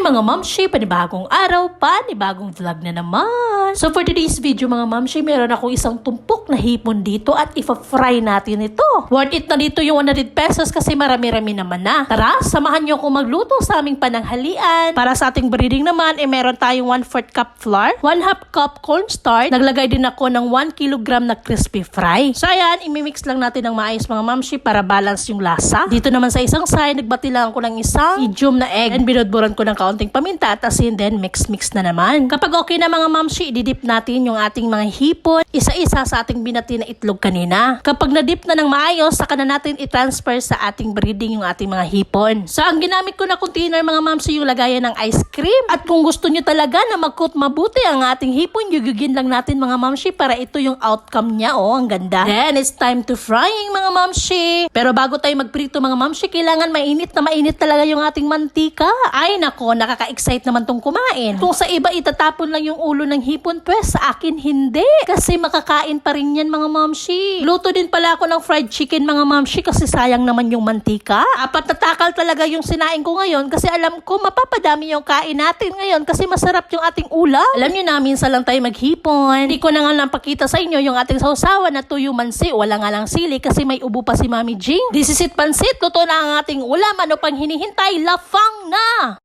mga mamshi, panibagong araw, panibagong vlog na naman. So for today's video mga mamshi, meron ako isang tumpok na hipon dito at ifa-fry natin ito. Worth it na dito yung 100 pesos kasi marami-rami naman na. Tara, samahan niyo ako magluto sa aming pananghalian. Para sa ating breeding naman, eh meron tayong 1 4 cup flour, 1 half cup cornstarch, naglagay din ako ng 1 kilogram na crispy fry. So ayan, imimix lang natin ng maayos mga mamshi para balance yung lasa. Dito naman sa isang side, nagbati lang ako ng isang medium na egg and binudburan ko ng kaunting paminta at asin then mix-mix na naman. Kapag okay na mga mamshi, ididip natin yung ating mga hipon isa-isa sa ating binati na itlog kanina. Kapag na-dip na ng maayos, saka na natin i-transfer sa ating breeding yung ating mga hipon. So ang ginamit ko na container mga mamshi yung lagayan ng ice cream. At kung gusto nyo talaga na mag-coat mabuti ang ating hipon, yugugin lang natin mga mamshi para ito yung outcome niya. Oh, ang ganda. Then it's time to frying mga mamshi. Pero bago tayo magprito mga mamshi, kailangan mainit na mainit talaga yung ating mantika. Ay nako, nakaka-excite naman tong kumain. Kung sa iba itatapon lang yung ulo ng hipon, pues sa akin hindi. Kasi makakain pa rin yan mga mamshi. Luto din pala ako ng fried chicken mga mamshi kasi sayang naman yung mantika. Apat na talaga yung sinain ko ngayon kasi alam ko mapapadami yung kain natin ngayon kasi masarap yung ating ulam. Alam nyo na, minsan lang tayo maghipon. Hindi ko na nga lang pakita sa inyo yung ating sausawan na tuyo mansi. Wala nga lang sili kasi may ubo pa si Mami Jing. This is it pansit. Luto na ang ating ulam. Ano pang hinihintay? Lafang na!